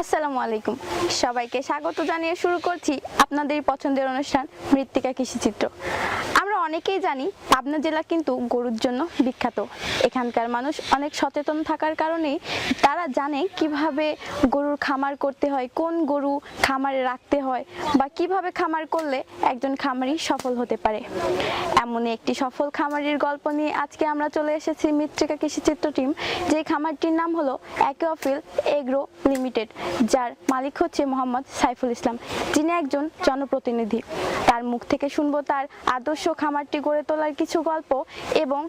আসসালামু আলাইকুম। সবাইকে স্বাগত জানিয়ে শুরু করছি আপনাদের পছন্দের অনুষ্ঠান মৃত্তিকা কৃষিচিত্র অনেকেই জানি পাবনা জেলা কিন্তু গরুর জন্য বিখ্যাত। এখানকার মানুষ অনেক সচেতন থাকার কারণেই তারা জানে কীভাবে গরুর খামার করতে হয়, কোন গরু খামারে রাখতে হয় বা কীভাবে খামার করলে একজন খামারি সফল হতে পারে। এমনই একটি সফল খামারির গল্প নিয়ে আজকে আমরা চলে এসেছি মৃত্তিকা কৃষিচিত্র টিম। যে খামারটির নাম হলো অ্যাকোয়াফিল এগ্রো লিমিটেড, যার মালিক হচ্ছে মোহাম্মদ সাইফুল ইসলাম। যিনি একজন জনপ্রতিনিধি। তার মুখ থেকে শুনব তার আদর্শ খামারটি গড়ে তোলার কিছু গল্প এবং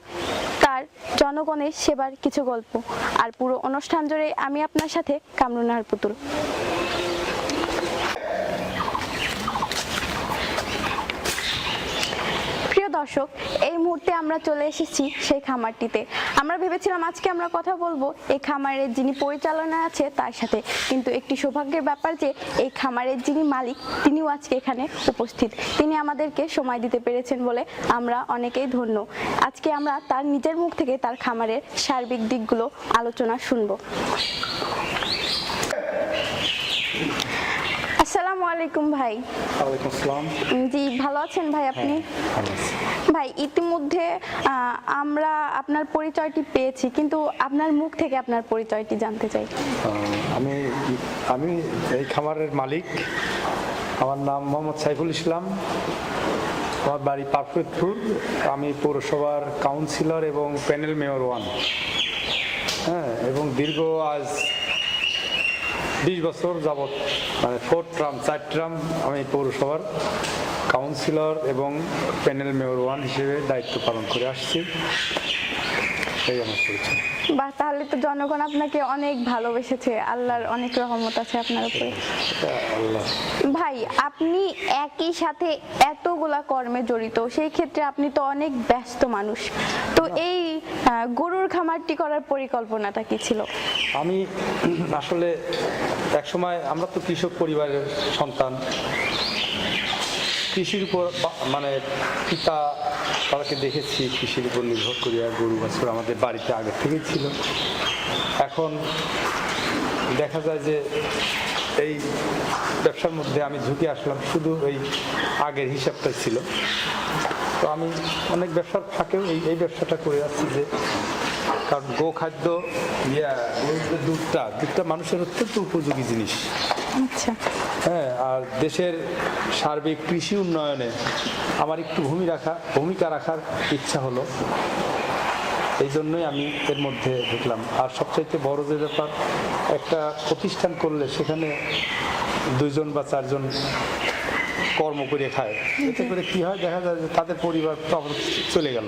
তার জনগণের সেবার কিছু গল্প। আর পুরো অনুষ্ঠান জুড়ে আমি আপনার সাথে কামরুনার পুতুল প্রিয় দর্শক, এই মুহূর্তে আমরা চলে এসেছি সেই খামারটিতে। আমরা ভেবেছিলাম আজকে আমরা কথা বলব এই খামারের যিনি পরিচালনা আছে তার সাথে। কিন্তু একটি সৌভাগ্যের ব্যাপার যে, এই খামারের যিনি মালিক, তিনিও আজকে এখানে উপস্থিত। তিনি আমাদেরকে সময় দিতে পেরেছেন বলে আমরা অনেকেই ধন্য। আজকে আমরা তার নিজের মুখ থেকে তার খামারের সার্বিক দিকগুলো আলোচনা শুনব। আলাইকুম ভাই। ওয়ালাইকুম আসসালাম। জি ভালো আছেন ভাই আপনি? ভাই ইতিমধ্যে আমরা আপনার পরিচয়টি পেয়েছি কিন্তু আপনার মুখ থেকে আপনার পরিচয়টি জানতে চাই। আমি আমি এই খামারের মালিক। আমার নাম মোহাম্মদ সাইফুল ইসলাম। আমার বাড়ি পারফেক্টপুর আমি পৌরসভার কাউন্সিলর এবং প্যানেল মেয়র ওয়ান। হ্যাঁ এবং দীর্ঘ আজ বিশ বছর যাবৎ মানে ফোর ট্রাম চার ট্রাম আমি পৌরসভার কাউন্সিলর এবং প্যানেল মেয়র ওয়ান হিসেবে দায়িত্ব পালন করে আসছি। এই আমার পরিচয়। বা তাহলে তো জনগণ আপনাকে অনেক ভালোবেসেছে। আল্লাহর অনেক রহমত আছে আপনার উপরে। ভাই আপনি একই সাথে এতগুলা কর্মে জড়িত সেই ক্ষেত্রে আপনি তো অনেক ব্যস্ত মানুষ। তো এই গরুর খামারটি করার পরিকল্পনাটা কি ছিল? আমি আসলে একসময় আমরা তো কৃষক পরিবারের সন্তান। কৃষির উপর মানে পিতা তাদেরকে দেখেছি, কৃষির উপর নির্ভর করিয়া গরু বাছুর আমাদের বাড়িতে আগে থেকেই ছিল। এখন দেখা যায় যে এই ব্যবসার মধ্যে আমি ঝুঁকে আসলাম, শুধু এই আগের হিসাবটাই ছিল। তো আমি অনেক ব্যবসার ফাঁকেও এই এই ব্যবসাটা করে আসছি যে, কারণ গো খাদ্য ইয়া দুধটা দুধটা মানুষের অত্যন্ত উপযোগী জিনিস। আচ্ছা। হ্যাঁ আর দেশের সার্বিক কৃষি উন্নয়নে আমার একটু ভূমি রাখা, ভূমিকা রাখার ইচ্ছা হলো। এই জন্যই আমি এর মধ্যে ঢুকলাম। আর সবচাইতে বড় যে ব্যাপার, একটা প্রতিষ্ঠান করলে সেখানে দুইজন বা চারজন কর্ম করে খায়। এতে করে কি হয়, দেখা যায় যে তাদের পরিবার তো আবার চলে গেল।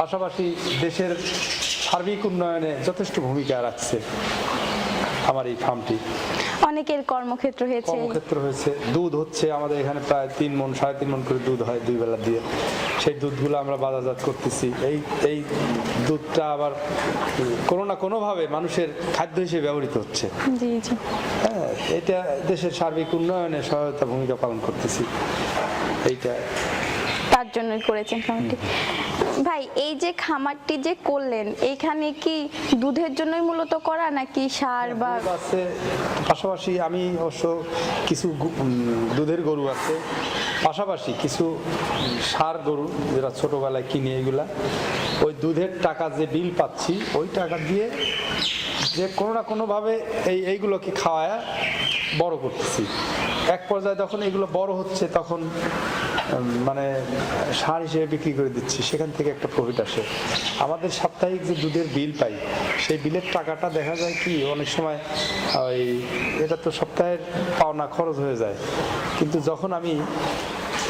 পাশাপাশি দেশের সার্বিক উন্নয়নে যথেষ্ট ভূমিকা রাখছে আমার এই ফার্মটি। অনেকের কর্মক্ষেত্র হয়েছে। কর্মক্ষেত্র হয়েছে। দুধ হচ্ছে আমাদের এখানে প্রায় তিন মন সাড়ে তিন মন করে দুধ হয় দুই বেলা দিয়ে। সেই দুধগুলো আমরা বাজারজাত করতেছি। এই এই দুধটা আবার কোনো না কোনোভাবে মানুষের খাদ্য হিসেবে ব্যবহৃত হচ্ছে। জি জি। হ্যাঁ এটা দেশের সার্বিক উন্নয়নে সহায়তা ভূমিকা পালন করতেছি। এইটা। তার জন্যই করেছেন। খামারটি ভাই এই যে খামারটি যে করলেন এইখানে কি দুধের জন্যই মূলত করা নাকি সার বা আছে। পাশাপাশি আমি অবশ্য কিছু দুধের গরু আছে। পাশাপাশি কিছু সার গরু যেটা ছোটোবেলায় কিনে এগুলা ওই দুধের টাকা যে বিল পাচ্ছি ওই টাকা দিয়ে যে কোনো না কোনোভাবে এই এইগুলোকে খাওয়ায় বড় করতেছি। এক পর্যায়ে যখন এগুলো বড় হচ্ছে তখন মানে সার হিসেবে বিক্রি করে দিচ্ছি, সেখান থেকে একটা প্রফিট আসে। আমাদের সাপ্তাহিক যে দুধের বিল পাই, সেই বিলের টাকাটা দেখা যায় কি, অনেক সময়, ওই, এটা তো সপ্তাহের পাওনা খরচ হয়ে যায়। কিন্তু যখন আমি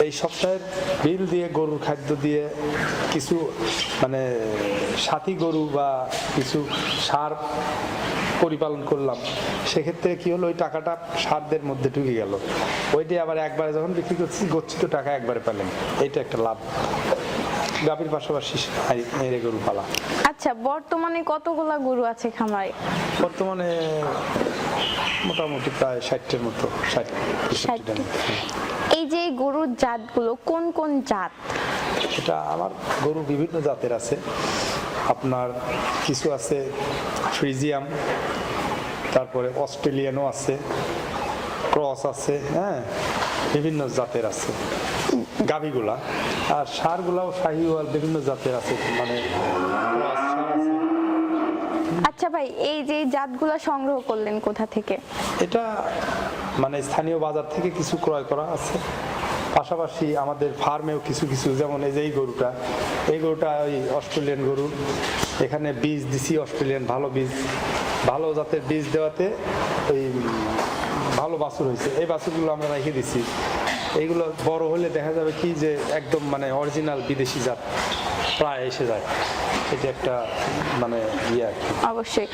এই সপ্তাহের বিল দিয়ে গরুর খাদ্য দিয়ে কিছু মানে সাথী গরু বা কিছু সার পরিপালন করলাম সেক্ষেত্রে কি হলো ওই টাকাটা সারদের মধ্যে ঢুকে গেল। ওইটি আবার একবারে যখন বিক্রি করছি গচ্ছিত টাকা একবারে পেলেন এইটা একটা লাভ। গাভীর পাশাপাশি মেরে গরু পালা আচ্ছা বর্তমানে কতগুলা গরু আছে খামারে? বর্তমানে মোটামুটি প্রায় ষাটটের মতো ষাট এই যে গরুর জাতগুলো, কোন কোন জাত? এটা আমার গরু বিভিন্ন জাতের আছে। আপনার কিছু আছে ফ্রিজিয়াম, তারপরে অস্ট্রেলিয়ানও আছে, ক্রস আছে হ্যাঁ বিভিন্ন জাতের আছে। গাভিগুলা। আর সারগুলাও শাহিওয়াল বিভিন্ন জাতের আছে মানে ক্রস সার আছে আচ্ছা ভাই, এই যে জাতগুলো সংগ্রহ করলেন কোথা থেকে? এটা মানে স্থানীয় বাজার থেকে কিছু ক্রয় করা আছে। পাশাপাশি আমাদের ফার্মেও কিছু কিছু, যেমন এই যে এই গরুটা এই গরুটা ওই অস্ট্রেলিয়ান গরু। এখানে বীজ দিছি অস্ট্রেলিয়ান, ভালো বীজ। ভালো জাতের বীজ দেওয়াতে ওই ভালো বাছুর হয়েছে। এই বাছুরগুলো আমরা রেখে দিছি। এইগুলো বড় হলে দেখা যাবে কি যে একদম মানে অরিজিনাল বিদেশি জাত, প্রায় এসে যায়। এটা একটা মানে ইয়ে অবশ্যই।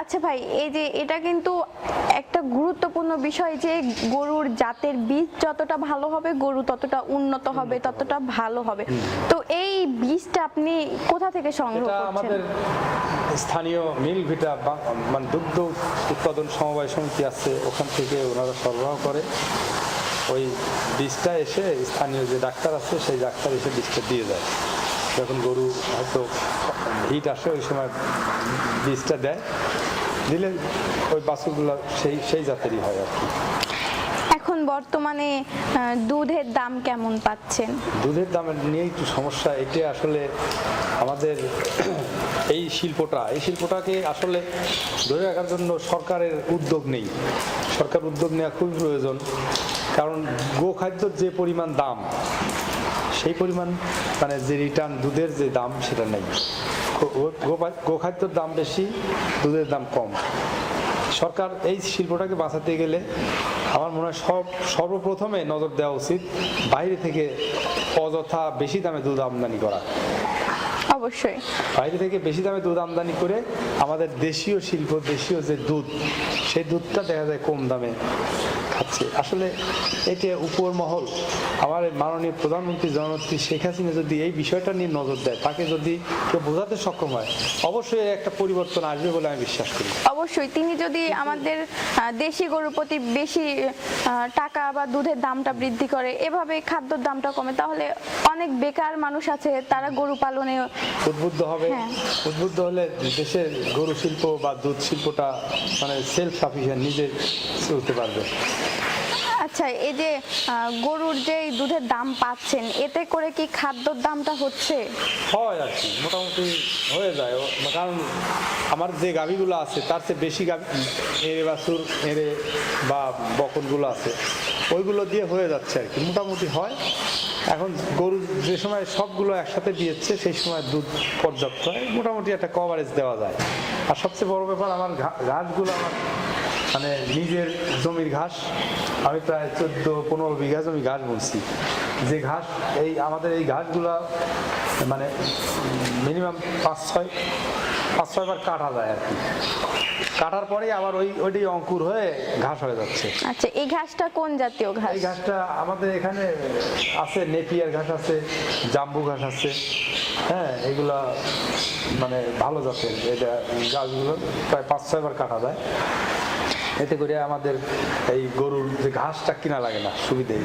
আচ্ছা ভাই এই যে এটা কিন্তু একটা গুরুত্বপূর্ণ বিষয় যে গরুর জাতের বীজ যতটা ভালো হবে গরু ততটা উন্নত হবে ততটা ভালো হবে। তো এই বীজটা আপনি কোথা থেকে সংগ্রহ করছেন? আমাদের স্থানীয় মিল ভিটা মানে দুগ্ধ উৎপাদন সমবায় সমিতি আছে ওখান থেকে ওনারা সরবরাহ করে। ওই বীজটা এসে স্থানীয় যে ডাক্তার আছে সেই ডাক্তার এসে বীজটা দিয়ে যায় যখন গরু হয়তো হিট আসে ওই সময় বীজটা দেয়। দিলে ওই বাছুরগুলো সেই সেই জাতেরই হয় আর কি। এখন বর্তমানে দুধের দাম কেমন পাচ্ছেন? দুধের দামের নিয়ে একটু সমস্যা এটা আসলে আমাদের এই শিল্পটা এই শিল্পটাকে আসলে ধরে রাখার জন্য সরকারের উদ্যোগ নেই। সরকার উদ্যোগ নেওয়া খুবই প্রয়োজন কারণ গোখাদ্যর যে পরিমাণ দাম সেই পরিমাণ মানে যে রিটার্ন দুধের যে দাম সেটা নেই। গোখাদ্যর দাম বেশি দুধের দাম কম। সরকার এই শিল্পটাকে বাঁচাতে গেলে আমার মনে হয় সব সর্বপ্রথমে নজর দেওয়া উচিত বাইরে থেকে অযথা বেশি দামে দুধ আমদানি করা। অবশ্যই। বাইরে থেকে বেশি দামে দুধ আমদানি করে আমাদের দেশীয় শিল্প দেশীয় যে দুধ সেই দুধটা দেখা যায় কম দামে। খাচ্ছে আসলে এটা উপর মহল। আমার মাননীয় প্রধানমন্ত্রী জননেত্রী শেখ হাসিনা যদি এই বিষয়টা নিয়ে নজর দেয় তাকে যদি কেউ বোঝাতে সক্ষম হয় অবশ্যই একটা পরিবর্তন আসবে বলে আমি বিশ্বাস করি। অবশ্যই। তিনি যদি আমাদের দেশি গরুর প্রতি বেশি টাকা বা দুধের দামটা বৃদ্ধি করে এভাবে খাদ্যর দামটা কমে তাহলে অনেক বেকার মানুষ আছে তারা গরু পালনে উদ্বুদ্ধ হবে। হ্যাঁ। উদ্বুদ্ধ হলে দেশের গরু শিল্প বা দুধ শিল্পটা মানে সেলফ সাফিসিয়েন্ট নিজে চলতে পারবে। আচ্ছা এই যে গরুর যে দুধের দাম পাচ্ছেন, এতে করে কি খাদ্যর দামটা হচ্ছে? হয় আর কি, মোটামুটি হয়ে যায়। কারণ আমার যে গাভিগুলো আছে, তার চেয়ে বেশি গাভি, এড়ে বাছুর, এড়ে বা বকনগুলো আছে, ওইগুলো দিয়ে হয়ে যাচ্ছে আর কি, মোটামুটি হয়। এখন গরু যে সময় সবগুলো একসাথে দিয়েছে, সেই সময় দুধ পর্যাপ্ত হয় মোটামুটি একটা কভারেজ দেওয়া যায়। আর সবচেয়ে বড় ব্যাপার, আমার ঘাসগুলো আমার মানে নিজের জমির ঘাস আমি প্রায় চোদ্দ পনেরো বিঘা জমি ঘাস বলছি যে ঘাস এই আমাদের এই ঘাসগুলা মানে মিনিমাম পাঁচ ছয় পাঁচ ছয় ছয়বার কাটা যায় আর কি। কাটার পরেই আবার ওই ওইটাই অঙ্কুর হয়ে ঘাস হয়ে যাচ্ছে। আচ্ছা এই ঘাসটা কোন জাতীয় ঘাস? এই ঘাসটা আমাদের এখানে আছে নেপিয়ার ঘাস আছে জাম্বু ঘাস আছে। হ্যাঁ এগুলা মানে ভালো জাতের এটা গাছগুলো প্রায় পাঁচ ছয় ছয়বার কাটা যায়। এতে করে আমাদের এই গরুর যে ঘাসটা কিনা লাগে না সুবিধা এই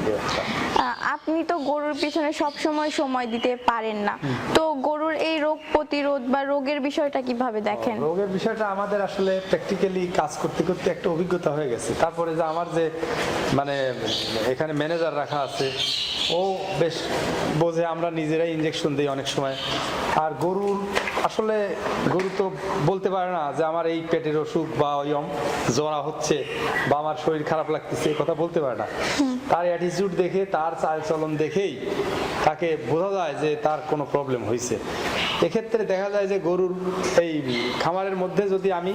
আপনি তো গরুর পিছনে সব সময় সময় দিতে পারেন না। তো গরুর এই রোগ প্রতিরোধ বা রোগের বিষয়টা কীভাবে দেখেন? রোগের বিষয়টা আমাদের আসলে প্র্যাকটিক্যালি কাজ করতে করতে একটা অভিজ্ঞতা হয়ে গেছে। তারপরে যে আমার যে মানে এখানে ম্যানেজার রাখা আছে ও বেশ বোঝে আমরা নিজেরাই ইঞ্জেকশন দিই অনেক সময়। আর গরুর আসলে গরু তো বলতে পারে না যে আমার এই পেটের অসুখ বা অম- জ্বরা হচ্ছে বা আমার শরীর খারাপ লাগতেছে, এই কথা বলতে পারে না। তার অ্যাটিটিউড দেখে, তার চাল চলন দেখেই তাকে বোঝা যায় যে তার কোনো প্রবলেম হয়েছে এক্ষেত্রে দেখা যায় যে গরুর এই খামারের মধ্যে যদি আমি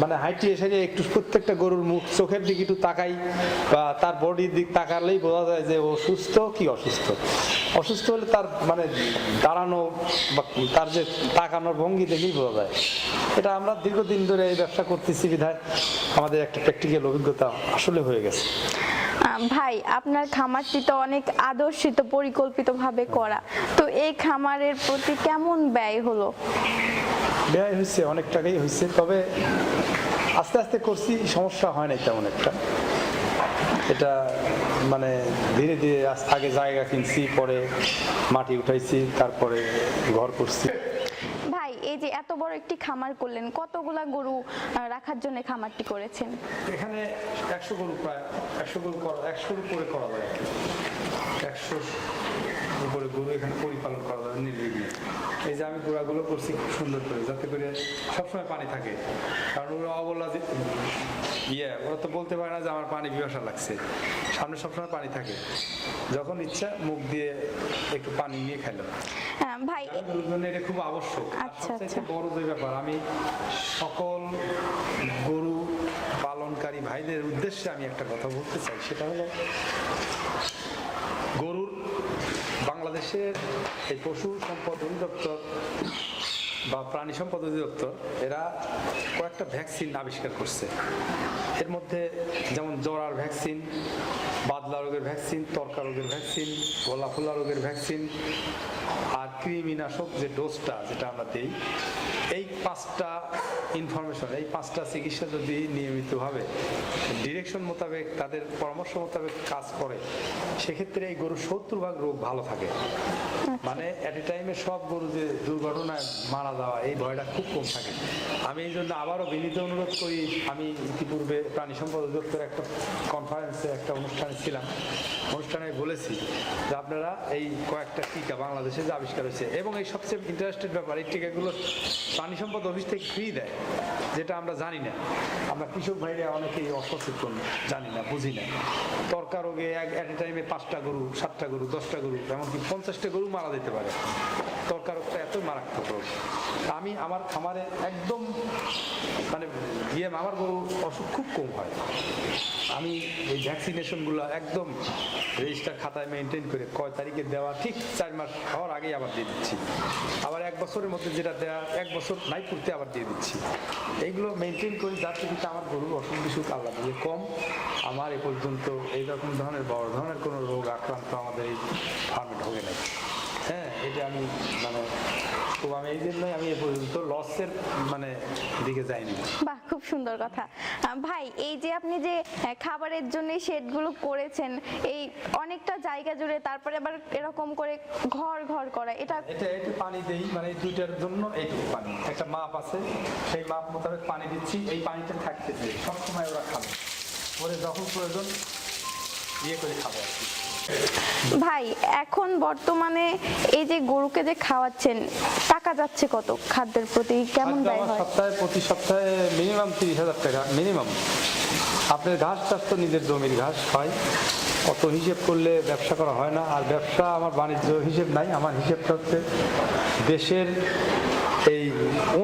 মানে হাইটি এসে একটু প্রত্যেকটা গরুর মুখ চোখের দিকে একটু তাকাই বা তার বডির দিক তাকালেই বোঝা যায় যে ও সুস্থ কি অসুস্থ? অসুস্থ হলে তার মানে দাঁড়ানো বা তার যে তাকানোর ভঙ্গি দেখেই বোঝা যায়? এটা আমরা দীর্ঘদিন ধরে এই ব্যবসা করতেছি বিধায় আমাদের একটা প্র্যাকটিক্যাল অভিজ্ঞতা আসলে হয়ে গেছে। ভাই আপনার খামারটি তো অনেক আদর্শিত পরিকল্পিত ভাবে করা। তো এই খামারের প্রতি কেমন ব্যয় হলো? ব্যয় হয়েছে অনেক টাকাই হয়েছে তবে আস্তে আস্তে করছি সমস্যা হয় নাই তেমন একটা। এটা মানে ধীরে ধীরে আগে জায়গা কিনছি পরে মাটি উঠাইছি তারপরে ঘর করছি। এই যে এত বড় একটি খামার করলেন, কতগুলা গরু রাখার জন্য খামারটি করেছেন? এখানে একশো গরু প্রায়, একশো গরু করা, একশো করে করা যায়। একশো গরু এখানে পরিপালন করা যায় নির্বিঘ্নে এই যে আমি গোড়াগুলো করছি খুব সুন্দর করে যাতে করে সবসময় পানি থাকে। কারণ ওরা অবলা যে- ইয়ে ওরা তো বলতে পারে না যে আমার পানি বিবাসা লাগছে। সামনে সবসময় পানি থাকে। যখন ইচ্ছা মুখ দিয়ে একটু পানি নিয়ে খাইলো। হ্যাঁ, ভাই এটা খুব আবশ্যক। আচ্ছা, আচ্ছা। বড় যে ব্যাপার আমি সকল গরু পালনকারী ভাইদের উদ্দেশ্যে আমি একটা কথা বলতে চাই। সেটা হলো গরুর বাংলাদেশের এই পশু সম্পদ অধিদপ্তর বা প্রাণী সম্পদ অধিদপ্তর এরা কয়েকটা ভ্যাকসিন আবিষ্কার করছে। এর মধ্যে যেমন জ্বরার ভ্যাকসিন বাদলা রোগের ভ্যাকসিন তর্কা রোগের ভ্যাকসিন গোলাফুলা রোগের ভ্যাকসিন আর কৃমিনাশক যে ডোজটা যেটা আমরা দিই এই পাঁচটা ইনফরমেশন এই পাঁচটা চিকিৎসা যদি নিয়মিতভাবে ডিরেকশন মোতাবেক তাদের পরামর্শ মোতাবেক কাজ করে সেক্ষেত্রে এই গরুর সত্তর ভাগ রোগ ভালো থাকে। মানে অ্যাট এ টাইমে সব গরু যে দুর্ঘটনায় মারা যাওয়া এই ভয়টা খুব কম থাকে। আমি এই জন্য আবারও বিনীত অনুরোধ করি, আমি ইতিপূর্বে প্রাণী সম্পদ অধিদপ্তরের একটা কনফারেন্সে একটা অনুষ্ঠানে ছিলাম। অনুষ্ঠানে বলেছি যে আপনারা এই কয়েকটা টিকা বাংলাদেশে যে আবিষ্কার হয়েছে, এবং এই সবচেয়ে ইন্টারেস্টেড ব্যাপার, এই টিকাগুলো প্রাণী সম্পদ অফিস থেকে ফ্রি দেয়, যেটা আমরা জানি না। আমরা কৃষক ভাইরা অনেকেই অসচেতন, জানি না, বুঝি না। তরকা রোগে এক অ্যাট এ টাইমে পাঁচটা গরু, সাতটা গরু, দশটা গরু, এমনকি পঞ্চাশটা গরু মারা যেতে পারে। তরকা রোগটা এতই মারাত্মক রোগ। আমি আমার খামারে একদম মানে গিয়ে আমার গরু অসুখ খুব কম হয়। আমি এই ভ্যাকসিনেশনগুলো একদম রেজিস্টার খাতায় মেনটেন করে কয় তারিখে দেওয়া, ঠিক চার মাস হওয়ার আগেই আবার দিয়ে দিচ্ছি। আবার এক বছরের মধ্যে যেটা দেওয়া এক বছর নাই করতে আবার দিয়ে দিচ্ছি। এইগুলো মেনটেন করি যার থেকে আমার গরুর অসুখ বিসুখ আল্লাহ দিয়ে কম। আমার এ পর্যন্ত এইরকম ধরনের বড় ধরনের কোনো রোগ আক্রান্ত আমাদের এই ফার্মে ঢোকে নাই। হ্যাঁ এটা আমি মানে খুব আমি এই জন্যই আমি এ পর্যন্ত লসের মানে দিকে যাইনি। বাহ খুব সুন্দর কথা। ভাই এই যে আপনি যে খাবারের জন্য শেডগুলো করেছেন এই অনেকটা জায়গা জুড়ে তারপরে আবার এরকম করে ঘর ঘর করা এটা এটা একটু পানি দেই মানে দুইটার জন্য এইটুকু পানি। একটা মাপ আছে সেই মাপ মোতাবেক পানি দিচ্ছি এই পানিটা থাকতেছে সবসময় ওরা খাবে। পরে যখন প্রয়োজন ইয়ে করে খাবে আর কি। ভাই এখন বর্তমানে এই যে গরুকে যে খাওয়াচ্ছেন টাকা যাচ্ছে কত খাদ্যের প্রতি? কেমন ব্যয় হয়? সপ্তাহে প্রতি সপ্তাহে মিনিমাম তিরিশ হাজার টাকা মিনিমাম আপনার ঘাস চাষ তো নিজের জমির ঘাস হয়। অত হিসেব করলে ব্যবসা করা হয় না। আর ব্যবসা আমার বাণিজ্য হিসেব নাই। আমার হিসেবটা হচ্ছে দেশের এই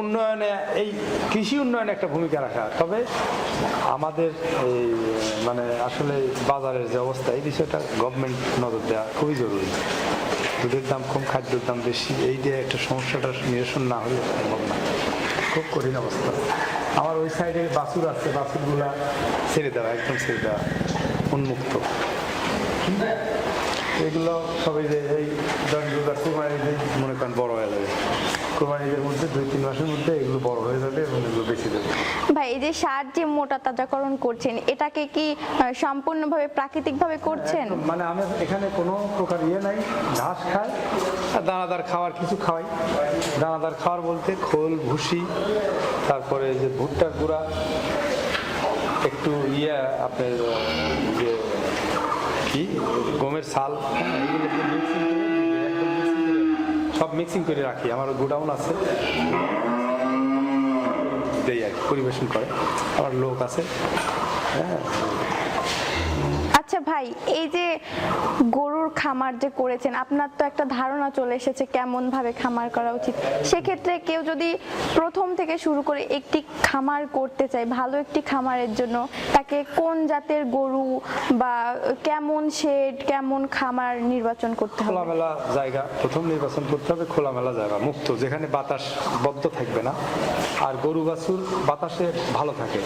উন্নয়নে, এই কৃষি উন্নয়নে একটা ভূমিকা রাখা। তবে আমাদের এই মানে আসলে বাজারের যে অবস্থা, এই বিষয়টা গভর্নমেন্ট নজর দেওয়া খুবই জরুরি। দুধের দাম কম, খাদ্যের দাম বেশি, এই যে একটা সমস্যাটা নিরসন না হলে সম্ভব না। খুব কঠিন অবস্থা। আমার ওই সাইডে বাছুর আছে, বাছুরগুলা ছেড়ে দেওয়া, একদম ছেড়ে দেওয়া, উন্মুক্ত। এগুলো সবাই যে এই দণ্ডগুলো কুরবানিদের মনে করেন বড় হয়ে যাবে। কুরবানিদের মধ্যে দুই তিন মাসের মধ্যে এগুলো বড় হয়ে যাবে এবং এগুলো বেশি দেবে ভাই এই যে সার যে মোটা তাজাকরণ করছেন এটাকে কি সম্পূর্ণভাবে প্রাকৃতিকভাবে করছেন? মানে আমি এখানে কোনো প্রকার ইয়ে নাই ঘাস খাই আর দানাদার খাওয়ার কিছু খাওয়াই। দানাদার খাওয়ার বলতে খোল ভুসি তারপরে যে ভুট্টার গুঁড়া একটু ইয়ে আপনার যে কি গমের ছাল হ্যাঁ, এগুলো সব মিক্সিং করে রাখি আমার গোডাউন আছে। পরিবেশন করে আমার লোক আছে। হ্যাঁ। আচ্ছা ভাই, এই যে গরুর খামার যে করেছেন, আপনার তো একটা ধারণা চলে এসেছে কেমন ভাবে খামার করা উচিত। সেক্ষেত্রে কেউ যদি প্রথম থেকে শুরু করে একটি খামার করতে চায়, ভালো একটি খামারের জন্য, তাকে কোন জাতের গরু বা কেমন শেড, কেমন খামার নির্বাচন করতে হবে? খোলামেলা জায়গা, প্রথম নির্বাচন করতে হবে খোলামেলা জায়গা, মুক্ত, যেখানে বাতাস বদ্ধ থাকবে না। আর গরু বাছুর বাতাসে ভালো থাকে।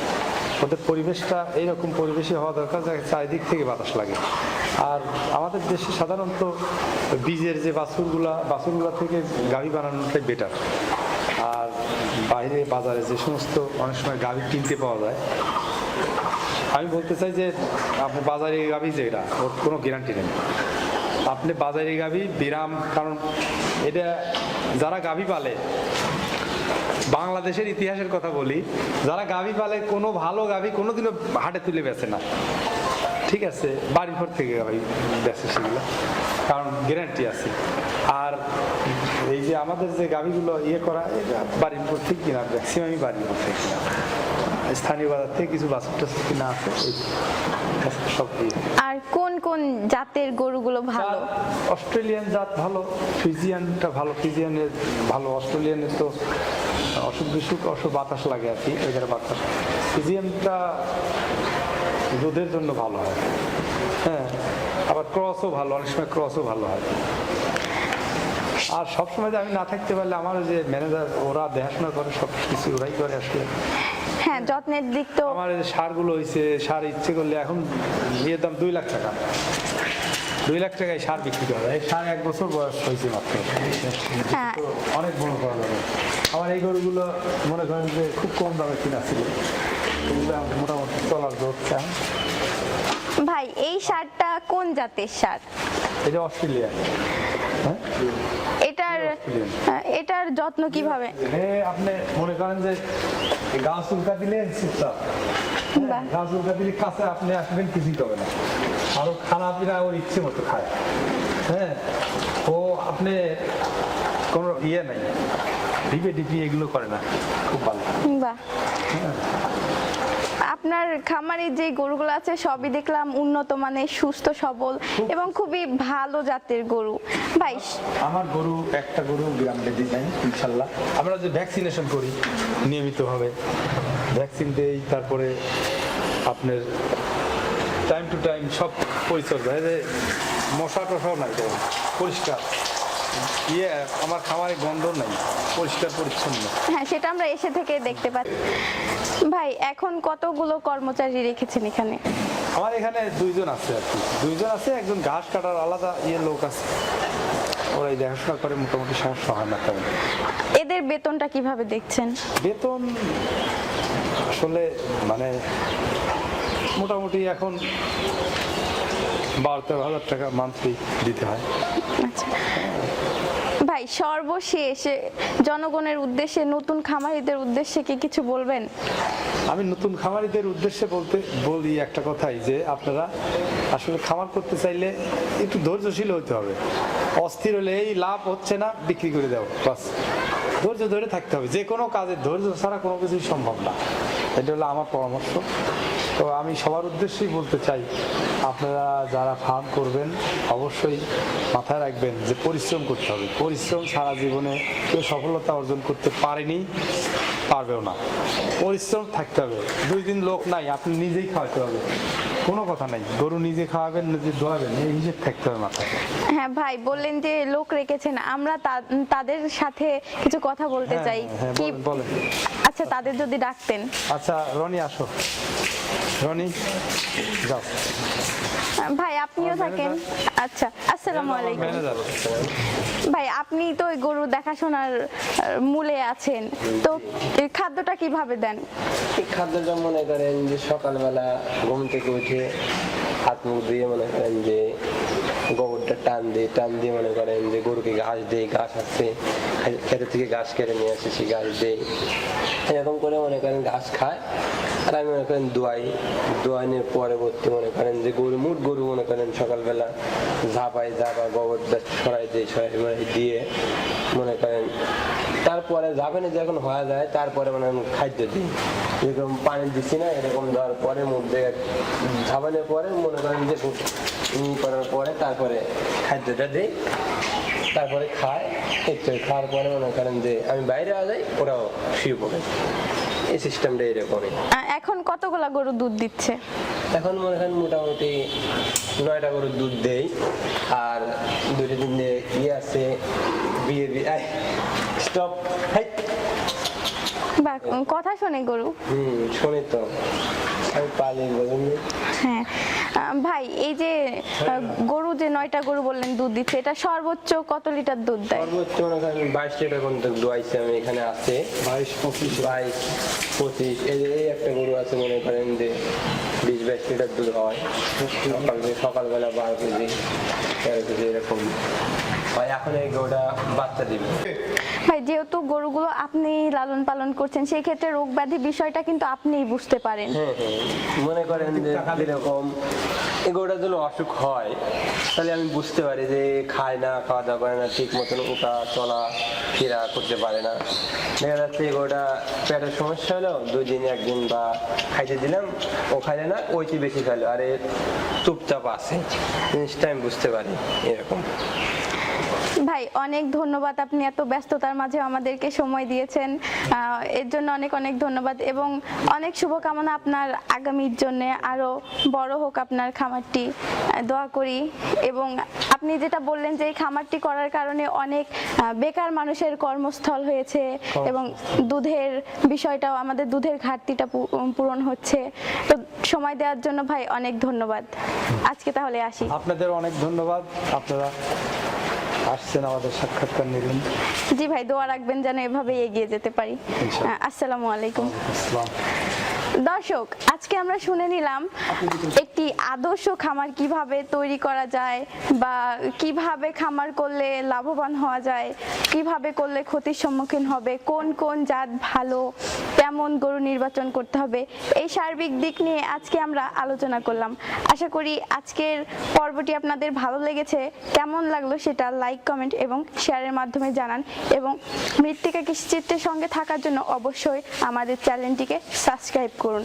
ওদের পরিবেশটা এইরকম পরিবেশে হওয়া দরকার যে চারিদিক থেকে বাতাস লাগে। আর আমাদের দেশে সাধারণত বীজের যে বাছুরগুলা বাছুরগুলা থেকে গাভী বানানোটাই বেটার আর বাইরে বাজারে যে সমস্ত অনেক সময় গাভী কিনতে পাওয়া যায়। আমি বলতে চাই যে, আপনি বাজারে গাভী যে এটা, ওর কোনো গ্যারান্টি নেই। আপনি বাজারে গাভী বিরাম কারণ এটা যারা গাভী পালে বাংলাদেশের ইতিহাসের কথা বলি, যারা গাভী পালে, কোনো ভালো গাভী কোনোদিনও হাটে তুলে বেছে না। ঠিক আছে বাড়ির ঘর থেকে গাভী বেছে সেগুলো, কারণ গ্যারান্টি আছে। আর এই যে আমাদের যে গাভীগুলো ইয়ে করা এটা বাড়ির থেকে কিনা ম্যাক্সিমামই বাড়ির ঘর থেকে কিনা স্থানীয় বাজার থেকে কিছু বাছুর টাছুর কিনা আছে সব আর কোন কোন জাতের গরুগুলো ভালো? অস্ট্রেলিয়ান জাত ভালো ফিজিয়ানটা ভালো ফিজিয়ানের ভালো। অস্ট্রেলিয়ানের তো অসুখ বিসুখ অসুখ বাতাস লাগে আর কি ওইখানে বাতাস। ফিজিয়ানটা দুধের জন্য ভালো হয়। হ্যাঁ আবার ক্রসও ভালো অনেক সময় ক্রসও ভালো হয়। আর সবসময় যে আমি না থাকতে পারলে আমার যে ম্যানেজার ওরা দেখাশোনা করে সব কিছু ওরাই করে আসলে। হ্যাঁ যত্নের দিক তো আমার এই যে সারগুলো হয়েছে সার ইচ্ছে করলে এখন ইয়ের দাম দুই লাখ টাকা। দুই লাখ টাকায় সার বিক্রি করা যায়। সার এক বছর বয়স হয়েছে মাত্র। হ্যাঁ। তো অনেক বড় করা যাবে। আমার এই গরুগুলো মনে করেন যে খুব কম দামে কিনা ছিল। এগুলো মোটামুটি চলার দরকার ভাই এই সারটা কোন জাতের সার? এটা অস্ট্রেলিয়া হ্যাঁ? এটার এটার যত্ন কীভাবে? আপনি মনে করেন যে গাছ উল্কা দিলে চুপচাপ গাছ উল্কা দিলে কাছে আপনি আসবেন কিছুই হবে না। আরও খানা পিনা ওর ইচ্ছে মতো খায়। হ্যাঁ ও আপনি কোনো ইয়ে নাই। ডিপে ডিপি এগুলো করে না। খুব ভালো। বাহ। আপনার খামারে যে গরুগুলো আছে সবই দেখলাম উন্নত মানের সুস্থ সবল এবং খুবই ভালো জাতের গরু। ভাই আমার গরু একটা গরু গ্রাম বেদি নাই ইনশাল্লাহ। আমরা যে ভ্যাকসিনেশন করি নিয়মিতভাবে। ভ্যাকসিন দেই তারপরে আপনার টাইম টু টাইম সব পরিচর্যা। এই যে মশা টশাও নাই পরিষ্কার। ইয়ে আমার খামারে গন্ধ নাই পরিষ্কার পরিচ্ছন্ন। হ্যাঁ সেটা আমরা এসে থেকে দেখতে পাচ্ছি। ভাই এখন কতগুলো কর্মচারী রেখেছেন এখানে? আমার এখানে দুইজন আছে আর কি। দুইজন আছে একজন ঘাস কাটার আলাদা ইয়ে লোক আছে। ওরা এই দেখাশোনা করে মোটামুটি সমস্যা হয় না তেমন এদের বেতনটা কীভাবে দেখছেন? বেতন আসলে মানে মোটামুটি এখন বারো তেরো হাজার টাকা মান্থলি দিতে হয়। আচ্ছা। ভাই, সর্বশেষ জনগণের উদ্দেশ্যে, নতুন খামারিদের উদ্দেশ্যে কি কিছু বলবেন? আমি নতুন খামারিদের উদ্দেশ্যে বলতে, বলি একটা কথাই যে আপনারা আসলে খামার করতে চাইলে একটু ধৈর্যশীল হতে হবে। অস্থির হলে এই লাভ হচ্ছে না, বিক্রি করে দেবো বাস। ধৈর্য ধরে থাকতে হবে। যে কোনো কাজে ধৈর্য ছাড়া কোনো কিছুই সম্ভব না। এটা হলো আমার পরামর্শ। তো আমি সবার উদ্দেশ্যেই বলতে চাই, আপনারা যারা ফার্ম করবেন, অবশ্যই মাথায় রাখবেন যে পরিশ্রম করতে হবে। পরিশ্রম সারা জীবনে কেউ সফলতা অর্জন করতে পারেনি, পারবেও না। পরিশ্রম থাকতে হবে। দুই দিন লোক নাই, আপনি নিজেই খাওয়াতে হবে। কোনো কথা নাই। গরু নিজে খাওয়াবেন নিজে দোয়াবেন এই হিসেব থাকতে হবে মাথায়। হ্যাঁ ভাই বললেন যে লোক রেখেছেন আমরা তাদের সাথে কিছু কথা বলতে হ্যাঁ, চাই। হ্যাঁ, কি বলেন, বলেন। আচ্ছা তাদের যদি ডাকতেন। আচ্ছা রনি আসো। রনি যাও। ভাই আপনিও থাকেন। আচ্ছা আসসালামু আলাইকুম। ভাই আপনি তো ওই গরু দেখাশোনার মূলে আছেন। তো এই খাদ্যটা কীভাবে দেন? খাদ্যটা মনে করেন যে সকালবেলা ঘুম থেকে উঠে হাত মুখ দিয়ে মনে করেন যে গোবরটা টান দিয়ে টান দিয়ে মনে করেন যে গরুকে ঘাস দেই, ঘাস আছে। খেতে থেকে ঘাস কেড়ে নিয়ে আসে সেই ঘাস দেই। এরকম করে মনে করেন ঘাস খায়। আর আমি মনে করেন দোয়াই দোয়াইনের পরবর্তী মনে করেন যে গরু মুঠ গরু মনে করেন সকালবেলা ঝাপাই ঝাপা গোবরটা ছড়াই দেয় ছড়াই মড়াই দিয়ে মনে করেন তারপরে যাবেনে যখন হয়ে যায় তারপরে মানে আমি খাদ্য দিই। যেরকম পানি দিচ্ছি না এরকম দেওয়ার পরে মধ্যে ঝাবানের পরে মনে করেন যে করার পরে তারপরে খাদ্যটা দিই তারপরে খায় একটু খাওয়ার পরে মনে করেন যে আমি বাইরে আ যাই ওরাও শুয়ে পড়ে। এই সিস্টেমটা এরকমই। এখন কতগুলা গরু দুধ দিচ্ছে? এখন মনে করেন মোটামুটি নয়টা করে দুধ দেই আর দুটো দিন যে ইয়ে আছে বিয়ে বিয়ে স্টপ। বা কথা শোনে গরু। হুম শুনি তো। আমি পালি বলুন হ্যাঁ। ভাই এই যে গরু যে নয়টা গরু বললেন দুধ দিচ্ছে এটা সর্বোচ্চ কত লিটার দুধ দেয়? সর্বোচ্চ মনে করেন বাইশ লিটার পর্যন্ত দোয়াইছে আমি এখানে আছে। বাইশ পঁচিশ। বাইশ পঁচিশ এই যে এই একটা গরু আছে মনে করেন যে বিশ বাইশ লিটার দুধ হয়। সকাল সকালবেলা বারো কেজি তেরো কেজি এরকম। হয় এখন এই গরুটা বাচ্চা দিবে ভাই যেহেতু গরুগুলো আপনি লালন পালন করছেন সেই ক্ষেত্রে রোগ ব্যাধি বিষয়টা কিন্তু আপনিই বুঝতে পারেন। মনে করেন যে যেরকম এই গরুটা যদি অসুখ হয় তাহলে আমি বুঝতে পারি যে খায় না খাওয়া দাওয়া করে না ঠিক মতন উঠা চলা ফেরা করতে পারে না। দেখা যাচ্ছে এই গরুটা পেটের সমস্যা হলো দুই দিন একদিন বা খাইতে দিলাম ও খাইলে না ওইটি বেশি খাইলো। আর এর চুপচাপ আছে। জিনিসটা আমি বুঝতে পারি এরকম। ভাই অনেক ধন্যবাদ। আপনি এত ব্যস্ততার মাঝে আমাদেরকে সময় দিয়েছেন। এর জন্য অনেক অনেক ধন্যবাদ এবং অনেক শুভকামনা আপনার আগামীর জন্য। আরও বড় হোক আপনার খামারটি। দোয়া করি এবং আপনি যেটা বললেন যে এই খামারটি করার কারণে অনেক বেকার মানুষের কর্মস্থল হয়েছে এবং দুধের বিষয়টাও আমাদের দুধের ঘাটতিটা পূরণ হচ্ছে। তো সময় দেওয়ার জন্য ভাই অনেক ধন্যবাদ। আজকে তাহলে আসি। আপনাদের অনেক ধন্যবাদ। আপনারা আসছেন আমাদের সাক্ষাৎকার নিলেন জি ভাই দোয়া রাখবেন যেন এভাবেই এগিয়ে যেতে পারি। আসসালামু আলাইকুম। ইসলাম দর্শক, আজকে আমরা শুনে নিলাম একটি আদর্শ খামার কীভাবে তৈরি করা যায় বা কীভাবে খামার করলে লাভবান হওয়া যায়, কীভাবে করলে ক্ষতির সম্মুখীন হবে, কোন কোন জাত ভালো, কেমন গরু নির্বাচন করতে হবে, এই সার্বিক দিক নিয়ে আজকে আমরা আলোচনা করলাম। আশা করি আজকের পর্বটি আপনাদের ভালো লেগেছে। কেমন লাগল সেটা লাইক, কমেন্ট এবং শেয়ারের মাধ্যমে জানান এবং মৃত্তিকা কৃষিচিত্রের সঙ্গে থাকার জন্য অবশ্যই আমাদের চ্যানেলটিকে সাবস্ক্রাইব করুন।